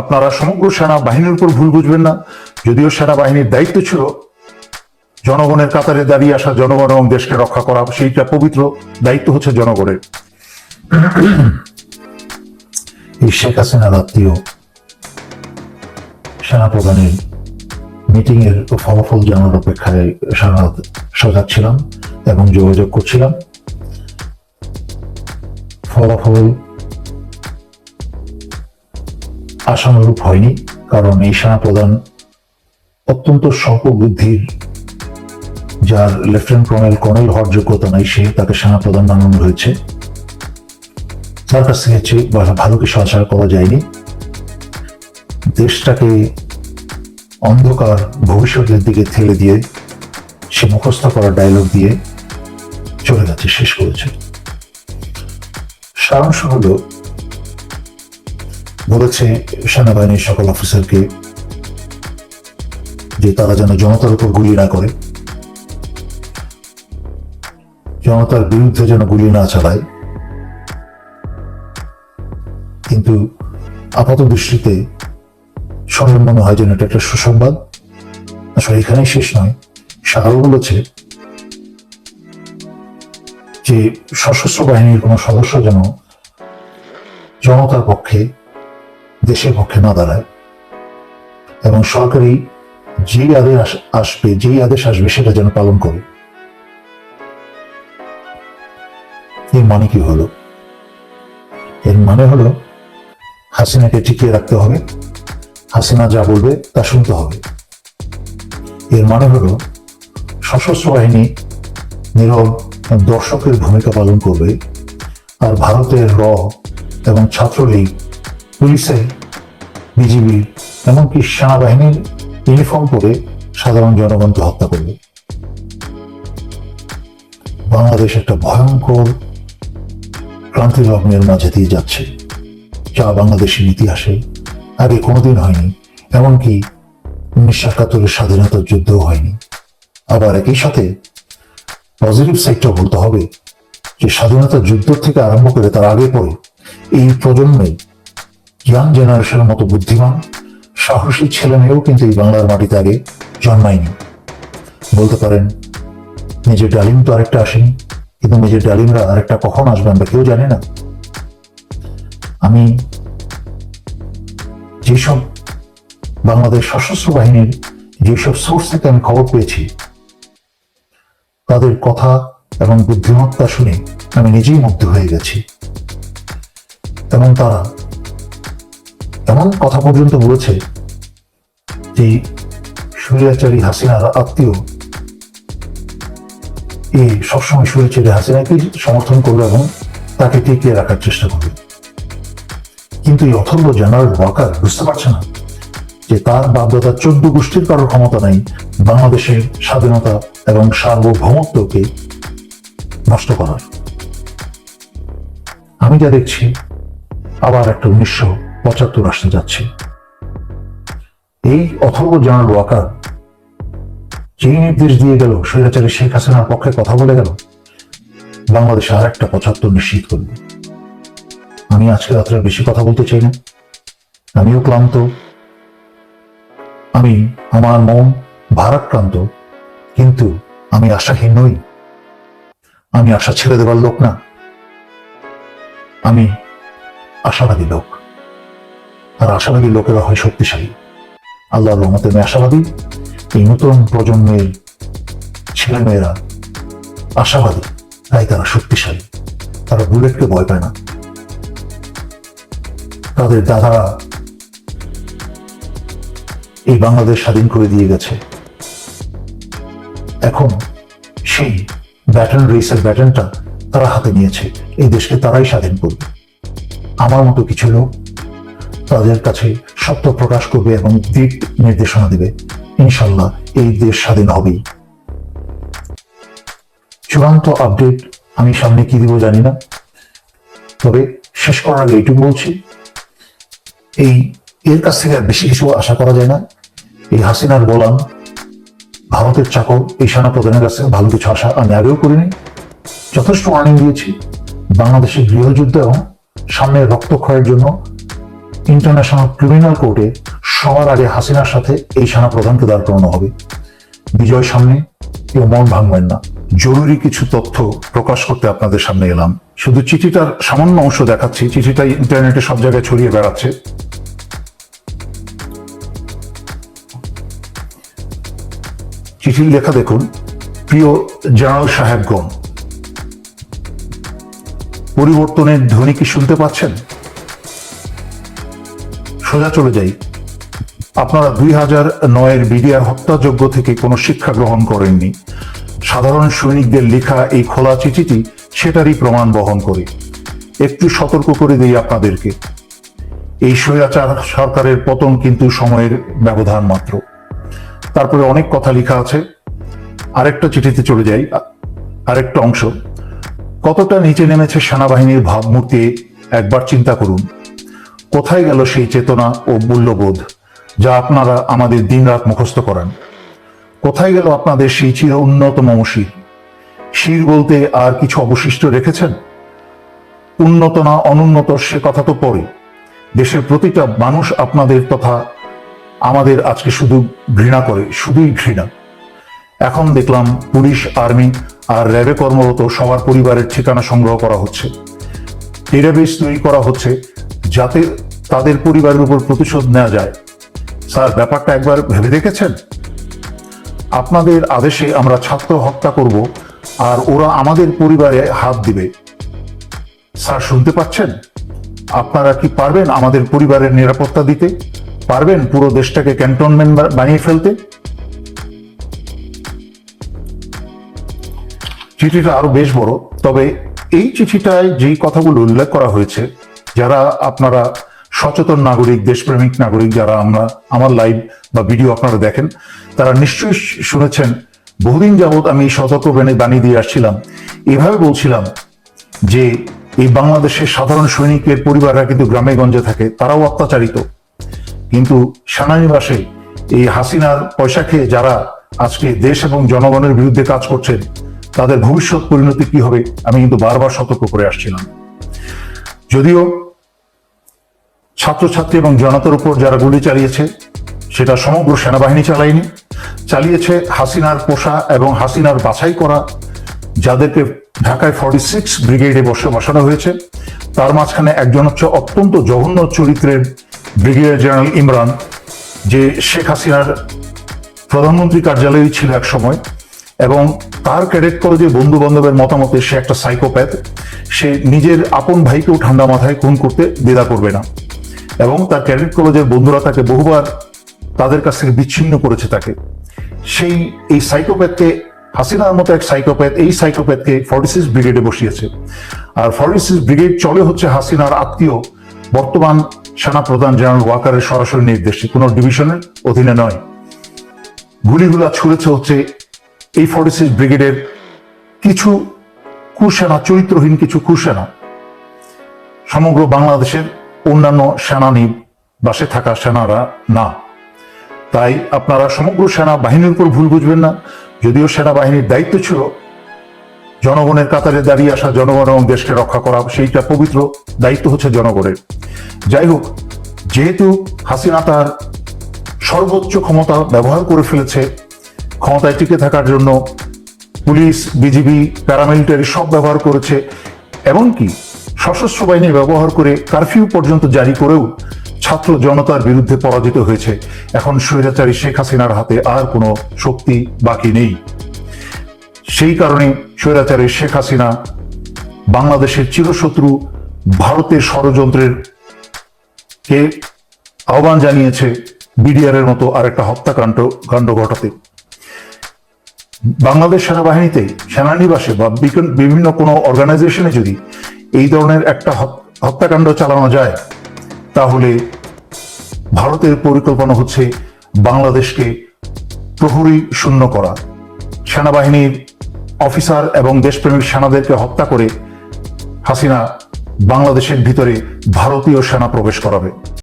আপনারা সমগ্র সেনা বাহিনীর উপর ভুল বুঝবেন না। যদিও সেনাবাহিনীর দায়িত্ব ছিল জনগণের কাতারে দাঁড়িয়ে আসা জনগণ এবং দেশকে রক্ষা করা, সেইটা পবিত্র দায়িত্ব হচ্ছে জনগণের। এই শেখ হাসিনার আত্মীয় সেনাপ্রধানের মিটিং এর ফলাফল জানার অপেক্ষায় সারা ছিলাম এবং যোগাযোগ করছিলাম। ফলাফল আশানুরূপ হয়নি, কারণ এই সেনাপ্রধান অত্যন্ত স্বল্প বুদ্ধির যার লেফটেন্যান্ট কর্নেল কর্নেল হওয়ার যোগ্যতা নাই, সে তাকে সেনাপ্রধান বানানো হয়েছে। তার কাছ থেকে ভালো কিছু আশা করা যায়নি। দেশটাকে অন্ধকার ভবিষ্যতের দিকে ঠেলে দিয়ে, সে মুখস্থ করা ডায়লগ দিয়ে চলে গেছে শেষ করেছে। সারাংশ হল বলেছে সেনাবাহিনীর সকল অফিসারকে যে তারা যেন জনতার উপর গুলি না করে, জনতার বিরুদ্ধে যেন গুলি না চালায়। কিন্তু আপাত দৃষ্টিতে সবার মনে হয় যেন এটা একটা সুসংবাদ। আসলে এখানেই শেষ নয়। সে আরও বলেছে যে সশস্ত্র বাহিনীর কোনো সদস্য যেন জনতার পক্ষে দেশের পক্ষে না দাঁড়ায়। এবং সরকারি যেই আদেশ আসবে, যেই আদেশ আসবে, সেটা যেন পালন করে। এর মানে কি হলো? এর মানে হলো, হাসিনাকে টিকিয়ে রাখতে হবে। হাসিনা যা বলবে, তা শুনতে হবে। এর মানে হলো, সশস্ত্র বাহিনী নীরব দর্শকের ভূমিকা পালন করবে। আর ভারতের র এবং ছাত্রলীগ পুলিশের বিজিবি এমনকি সেনাবাহিনীর ইউনিফর্ম পরে সাধারণ জনগণকে হত্যা করবে। বাংলাদেশ একটা ভয়ঙ্কর ক্রান্তি লগ্নের মাঝে দিয়ে যাচ্ছে, যা বাংলাদেশের ইতিহাসে আগে কোনোদিন হয়নি, এমনকি উনিশশো একাত্তরের স্বাধীনতার যুদ্ধও হয়নি। আবার একই সাথে পজিটিভ সাইডটা বলতে হবে যে স্বাধীনতার যুদ্ধ থেকে আরম্ভ করে তার আগে পরে এই প্রজন্মে ইয়াং জেনারেশনের মতো বুদ্ধিমান, সাহসী ছেলে মেয়েও কিন্তু এই বাংলার মাটিতে আগে জন্মায়নি। বলতে পারেন, নিজের ডালিম তো আরেকটা আসেনি, কিন্তু নিজের ডালিমরা আরেকটা কখন আসবে আমরা কেউ জানি না। আমি যেসব বাংলাদেশ সশস্ত্র বাহিনীর যেসব সোর্স থেকে আমি খবর পেয়েছি, তাদের কথা এবং বুদ্ধিমত্তা শুনে আমি নিজেই মুগ্ধ হয়ে গেছি। এবং তারা এমন কথা পর্যন্ত বলেছে যে সুরিয়াচারী হাসিনার আত্মীয় এই সবসময় সুরিয়াচারী হাসিনাকে সমর্থন করবে এবং তাকে টিকিয়ে রাখার চেষ্টা করবে। কিন্তু এই অথর্ব জেনারেল ওয়াকার বুঝতে পারছে না যে তার বাপদাদার চোদ্দ গোষ্ঠীর কারোর ক্ষমতা নাই, বাংলাদেশের স্বাধীনতা এবং সার্বভৌমত্বকে নষ্ট করার। আমি যা দেখছি, আবার একটা উনিশশো পঁচাত্তর আসতে যাচ্ছে। এই অথর্ব জেনারেল ওয়াকার যেই নির্দেশ দিয়ে গেল, স্বৈরাচারী শেখ হাসিনার পক্ষে কথা বলে গেল, বাংলাদেশে আর একটা পঁচাত্তর নিশ্চিত করবে। আমি আজকে রাত্রে বেশি কথা বলতে চাই না। আমিও ক্লান্ত। আমি, আমার মন ভারাক্রান্ত, কিন্তু আমি আশাহীন নই। আমি আশা ছেড়ে দেবার লোক না। আমি আশাবাদী লোক। আর আশাবাদী লোকেরা হয় শক্তিশালী। আল্লাহর রহমতে আমি আশাবাদী। এই নতুন প্রজন্মের ছেলেমেয়েরা আশাবাদী, তাই তারা শক্তিশালী। তারা বুলেটকে ভয় পায় না। তাদের দাদারা এই বাংলাদেশ স্বাধীন করে দিয়ে গেছে। এখন সেই ব্যাটন রেসের ব্যাটনটা তারা হাতে নিয়েছে। এই দেশকে তারাই স্বাধীন করবে। আমার মতো কিছু লোক তাদের কাছে সত্য প্রকাশ করবে এবং দিক নির্দেশনা দেবে। ইনশাল্লাহ এই দেশ স্বাধীন হবেই। চূড়ান্ত আপডেট আমি সামনে কি দিব জানি না। তবে শেষ করার আগে এইটুকু বলছি, এই এর কাছ থেকে আর বেশি কিছু আশা করা যায় না। এই হাসিনার গোলাম, ভারতের চাকর, এই সেনা প্রধানের কাছে ভালো কিছু আশা আমি আগেও করিনি। যথেষ্ট ওয়ার্নিং দিয়েছি। বাংলাদেশের গৃহযুদ্ধ এবং সামনে রক্তক্ষয়ের জন্য ইন্টারন্যাশনাল ক্রিমিনাল কোর্টে সবার আগে হাসিনার সাথে এই সেনা প্রধানকে দাঁড় করানো হবে। বিজয় সামনে কেউ মন ভাঙবেন না। জরুরি কিছু তথ্য প্রকাশ করতে আপনাদের সামনে এলাম। শুধু চিঠিটার সামান্য অংশ দেখাচ্ছি, চিঠিটা ইন্টারনেটে সব জায়গায় ছড়িয়ে বেড়াচ্ছে। চিঠির লেখা দেখুন, প্রিয় জেনারেল সাহেবগণ, পরিবর্তনের ধ্বনি কি শুনতে পাচ্ছেন? সোজা চলে যাই। আপনারা দুই হাজার নয়ের বিডিআর হত্যাযজ্ঞ থেকে কোনো শিক্ষা গ্রহণ করেননি। সাধারণ সৈনিকদের লেখা এই খোলা চিঠিটি সেটারই প্রমাণ বহন করে। একটু সতর্ক করে দিই আপনাদেরকে। এই স্বৈরাচার সরকারের পতন কিন্তু সময়ের ব্যবধান মাত্র। তারপরে অনেক কথা লেখা আছে। আরেকটা চিঠিতে চলে যাই। আরেকটা অংশ। কতটা নিচে নেমেছে সেনাবাহিনীর ভাবমূর্তি একবার চিন্তা করুন। কোথায় গেল সেই চেতনা ও মূল্যবোধ যা আপনারা আমাদের দিনরাত মুখস্থ করান? কোথায় গেল আপনাদের সেই চির উন্নতম শির শির বলতে আর কিছু অবশিষ্ট রেখেছেন? উন্নত না অনুন্নত সে কথা তো পরে দেশের প্রতিটা মানুষ আপনাদের তথা আমাদের আজকে শুধু ঘৃণা করে, শুধুই ঘৃণা। এখন দেখলাম পুলিশ, আর্মি আর র্যাবে কর্মরত সবার পরিবারের ঠিকানা সংগ্রহ করা হচ্ছে। ডেটাবেস তৈরি করা হচ্ছে যাতে তাদের পরিবারের উপর প্রতিশোধ নেওয়া যায়। স্যার, ব্যাপারটা একবার ভেবে দেখেছেন? আপনাদের আদেশে আমরা ছাত্র হত্যা করব আর ওরা আমাদের পরিবারে হাত দিবে। স্যার, শুনতে পাচ্ছেন? আপনারা কি পারবেন আমাদের পরিবারের নিরাপত্তা দিতে? পারবেন পুরো দেশটাকে ক্যান্টনমেন্ট বানিয়ে ফেলতে? চিঠিটা আরও বেশ বড়, তবে এই চিঠিটায় যেই কথাগুলো উল্লেখ করা হয়েছে যারা আপনারা সচেতন নাগরিক, দেশপ্রেমিক নাগরিক, যারা আমরা, আমার লাইভ বা ভিডিও আপনারা দেখেন, তারা নিশ্চয়ই শুনেছেন, বহুদিন যাবৎ আমি সতর্ক বাণী বানিয়ে দিয়ে আসছিলাম। এভাবে বলছিলাম যে, এই বাংলাদেশের সাধারণ সৈনিকের পরিবাররা কিন্তু গ্রামে গঞ্জে থাকে, তারাও অত্যাচারিত। কিন্তু সেনানিবাসে এই হাসিনার পয়সা খেয়ে যারা আজকে দেশ এবং জনগণের বিরুদ্ধে কাজ করছেন, তাদের ভবিষ্যৎ পরিণতি কি হবে, আমি কিন্তু বারবার সতর্ক করে আসছিলাম। যদিও ছাত্রছাত্রী এবং জনতার উপর যারা গুলি চালিয়েছে, সেটা সমগ্র সেনাবাহিনী চালায়নি। চালিয়েছে হাসিনার পোষা এবং হাসিনার বাছাই করা যাদেরকে ঢাকায় ফর্টি সিক্স ব্রিগেডে বসে বসানো হয়েছে। তার মাঝখানে একজন হচ্ছে অত্যন্ত জঘন্য চরিত্রের ব্রিগেডিয়ার জেনারেল ইমরান, যে শেখ হাসিনার প্রধানমন্ত্রী কার্যালয়ে ছিল এক সময়। এবং তার ক্যাডেট কলেজে বন্ধু বান্ধবের মতামতে সে একটা সাইকোপ্যাথ সে নিজের আপন ভাইকেও ঠান্ডা মাথায় খুন করতে দ্বিধা করবে না। এবং তার ক্যাডেট কলেজের বন্ধুরা তাকে বহুবার তাদের কাছ থেকে বিচ্ছিন্ন করেছে তাকে। সেই, এই সাইকোপ্যাথকে হাসিনার মতো এক সাইকোপ্যাথ এই সাইকোপ্যাথকে ফর্টি সিক্স ব্রিগেডে বসিয়েছে। আর ফর্টি সিক্স ব্রিগেড চলে হচ্ছে হাসিনার আত্মীয়, বর্তমান সেনা প্রধান জেনারেল ওয়াকারের সরাসরি নির্দেশে, কোনো ডিভিশনের অধীনে নয়। গুলিগুলা ছুড়েছে হচ্ছে এই ফর্টি সিক্স ব্রিগেডের কিছু কুসেনা, চরিত্রহীন কিছু কুসেনা সমগ্র বাংলাদেশের অন্যান্য সেনানি বাসে থাকা সেনারা না। তাই আপনারা সমগ্র সেনা বাহিনীর উপর ভুল বুঝবেন না। যদিও সেনাবাহিনীর দায়িত্ব ছিল জনগণের কাতারে দাঁড়িয়ে আসা জনগণ এবং দেশকে রক্ষা করা, সেইটা পবিত্র দায়িত্ব হচ্ছে জনগণের। যাই হোক, যেহেতু হাসিনা তার সর্বোচ্চ ক্ষমতা ব্যবহার করে ফেলেছে ক্ষমতায় টিকে থাকার জন্য পুলিশ, বিজিবি, প্যারামিলিটারি সব ব্যবহার করেছে, এমনকি সশস্ত্র বাহিনী ব্যবহার করে কারফিউ পর্যন্ত জারি করেও ছাত্র জনতার বিরুদ্ধে পরাজিত হয়েছে। এখন স্বৈরাচারী শেখ হাসিনার হাতে আর কোনো শক্তি বাকি নেই। সেই কারণে স্বৈরাচারী শেখ হাসিনা বাংলাদেশের চিরশত্রু ভারতের ষড়যন্ত্রের কে আহ্বান জানিয়েছে বিডিআর এর মতো আরেকটা হত্যাকাণ্ড কাণ্ড ঘটাতে বাংলাদেশ সেনাবাহিনীতে সেনানিবাসে বা বিভিন্ন কোনো অর্গানাইজেশনে যদি এই ধরনের একটা হত্যাকাণ্ড চালানো যায়, তাহলে ভারতের পরিকল্পনা হচ্ছে বাংলাদেশকে প্রহরী শূন্য করা। সেনাবাহিনীর অফিসার এবং দেশপ্রেমিক সেনাদেরকে হত্যা করে হাসিনা বাংলাদেশের ভিতরে ভারতীয় সেনা প্রবেশ করাবে।